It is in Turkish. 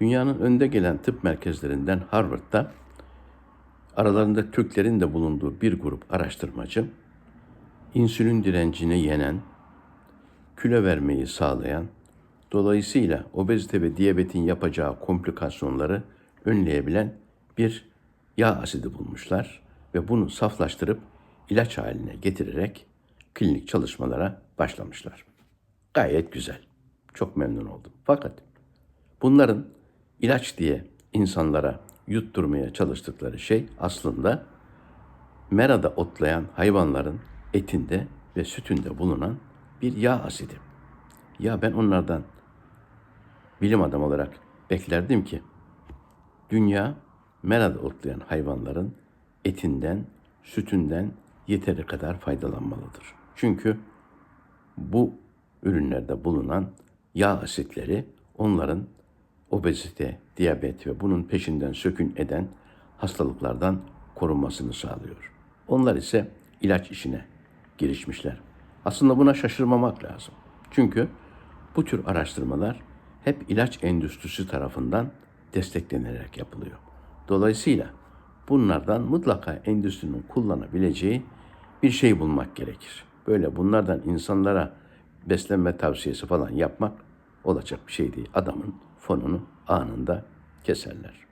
Dünyanın önde gelen tıp merkezlerinden Harvard'da aralarında Türklerin de bulunduğu bir grup araştırmacı insülin direncini yenen, kilo vermeyi sağlayan, dolayısıyla obezite ve diyabetin yapacağı komplikasyonları önleyebilen bir yağ asidi bulmuşlar ve bunu saflaştırıp ilaç haline getirerek klinik çalışmalara başlamışlar. Gayet güzel. Çok memnun oldum. Fakat bunların ilaç diye insanlara yutturmaya çalıştıkları şey aslında merada otlayan hayvanların etinde ve sütünde bulunan bir yağ asidi. Ya ben onlardan bilim adamı olarak beklerdim ki dünya merada otlayan hayvanların etinden, sütünden yeteri kadar faydalanmalıdır. Çünkü bu ürünlerde bulunan yağ asitleri onların obezite, diyabet ve bunun peşinden sökün eden hastalıklardan korunmasını sağlıyor. Onlar ise ilaç işine girişmişler. Aslında buna şaşırmamak lazım. Çünkü bu tür araştırmalar hep ilaç endüstrisi tarafından desteklenerek yapılıyor. Dolayısıyla bunlardan mutlaka endüstrinin kullanabileceği bir şey bulmak gerekir. Böyle bunlardan insanlara beslenme tavsiyesi falan yapmak olacak bir şey değil. Adamın fonunu anında keserler.